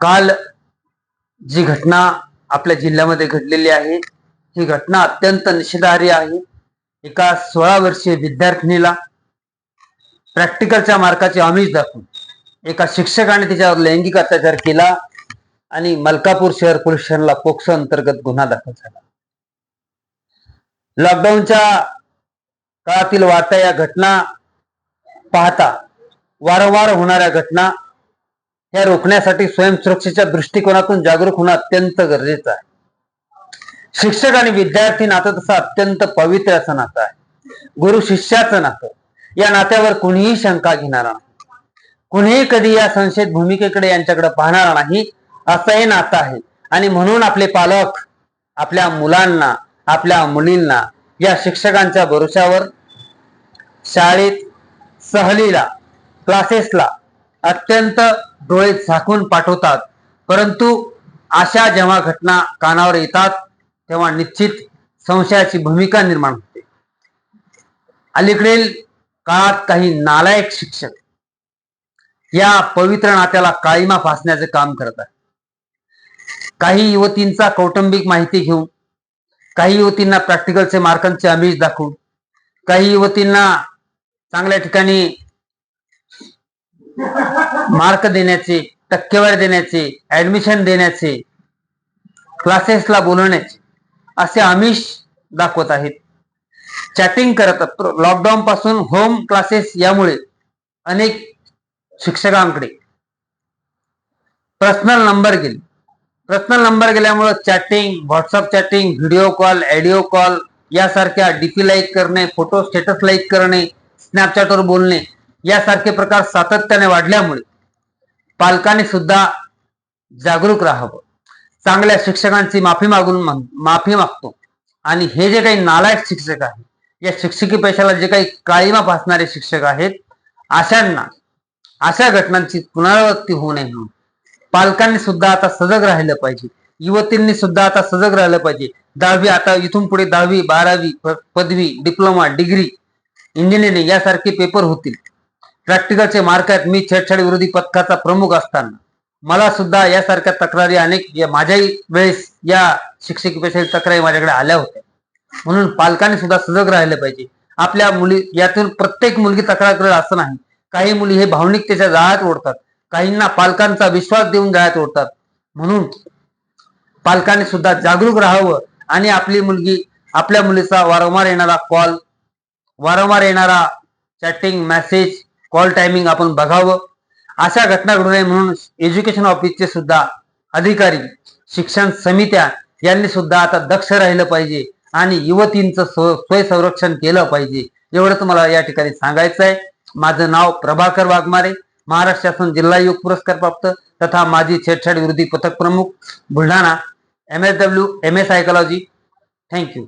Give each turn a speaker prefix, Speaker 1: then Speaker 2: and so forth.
Speaker 1: काल जी घटना आपल्या जिल्ह्यामध्ये घडलेली आहे ही घटना अत्यंत निषेधार्ह आहे. एका सोळा वर्षीय विद्यार्थिनीला प्रॅक्टिकलच्या मार्काचे आमिष दाखवून एका शिक्षकाने तिच्यावर लैंगिक अत्याचार केला आणि मलकापूर शहर पोलीस स्टेशनला पोक्सो अंतर्गत गुन्हा दाखल झाला. लॉकडाऊनच्या काळातील वाढत्या या घटना पाहता वारंवार होणाऱ्या घटना या रोखण्यासाठी स्वयंसुरक्षेच्या दृष्टिकोनातून जागरूक होणं अत्यंत गरजेचं आहे. शिक्षक आणि विद्यार्थी नातं तसं अत्यंत पवित्र असं नातं आहे. गुरु शिष्याचं नातं. या नात्यावर कुणीही शंका घेणारा नाही. कुणीही कधी या संशयित भूमिकेकडे यांच्याकडे पाहणार नाही असं हे नातं आहे. आणि म्हणून आपले पालक आपल्या मुलांना आपल्या मुलींना या शिक्षकांच्या भरोशावर शाळेत सहलीला क्लासेसला अत्यंत डोळे झाकून पाठवतात. परंतु अशा जेव्हा घटना कानावर येतात तेव्हा निश्चित संशयाची भूमिका निर्माण होते. अलीकडील काळात काही नालायक शिक्षक या पवित्र नात्याला काळीमा फासण्याचे काम करत आहेत. काही युवतींचा कौटुंबिक माहिती घेऊन काही युवतींना प्रॅक्टिकलचे मार्कांचे आमिष दाखवून काही युवतींना चांगल्या ठिकाणी मार्क देण्याचे टक्केवारी देण्याचे ऍडमिशन देण्याचे क्लासेसला बोलवण्याचे असे आमिष दाखवत आहेत. चॅटिंग करत लॉकडाऊन पासून होम क्लासेस यामुळे अनेक शिक्षकांकडे. पर्सनल नंबर गेले. पर्सनल नंबर गेल्यामुळे chatting WhatsApp chatting video call audio call यासारख्या डीपी लाईक करणे फोटो स्टेटस लाईक करणे स्नॅपचॅटवर बोलणे यासारखे प्रकार सातत्याने वाढल्यामुळे पालकांनी सुद्धा जागरूक राहावं. चांगल्या शिक्षकांची माफी मागून माफी मागतो. आणि हे जे काही नालायक शिक्षक आहेत या शिक्षकी पैशाला जे काही काळीमा फासणारे शिक्षक आहेत अशांना अशा घटनांची पुनरावृत्ती होऊ नये म्हणून पालकांनी सुद्धा आता सजग राहिलं पाहिजे. युवतींनी सुद्धा आता सजग राहिलं पाहिजे. दहावी आता इथून पुढे दहावी बारावी पदवी डिप्लोमा डिग्री इंजिनिअरिंग यासारखे पेपर होतील. प्रॅक्टिकलचे मार्क आहेत. मी छेडछाड विरोधी पथकाचा प्रमुख असताना. मला सुद्धा यासारख्या तक्रारी अनेक माझ्याही वेळेस या शिक्षकीपेक्षा तक्रारी माझ्याकडे आल्या होत्या. म्हणून पालकांनी सुद्धा सजग राहिले पाहिजे. आपल्या मुली यातून प्रत्येक मुलगी तक्रार करेल असं नाही. काही मुली हे भावनिकतेच्या जाळ्यात ओढतात. काहींना पालकांचा विश्वास देऊन जाळ्यात ओढतात. म्हणून पालकांनी सुद्धा जागरूक राहावं आणि आपली मुलगी आपल्या मुलीचा वारंवार येणारा कॉल वारंवार येणारा चॅटिंग मेसेज कॉल टायमिंग आपण बघावं. अशा घटना घडू नये म्हणून एज्युकेशन ऑफिसचे सुद्धा अधिकारी शिक्षण समित्या यांनी सुद्धा आता दक्ष राहिलं पाहिजे आणि युवतींचं स्व- स्वय संरक्षण केलं पाहिजे. एवढंच मला या ठिकाणी सांगायचं आहे. माझं नाव प्रभाकर वाघमारे महाराष्ट्र शासन जिल्हा योग पुरस्कार प्राप्त तथा माजी छेडछाड विरोधी पथक प्रमुख Buldhana M S W M A psychology thank you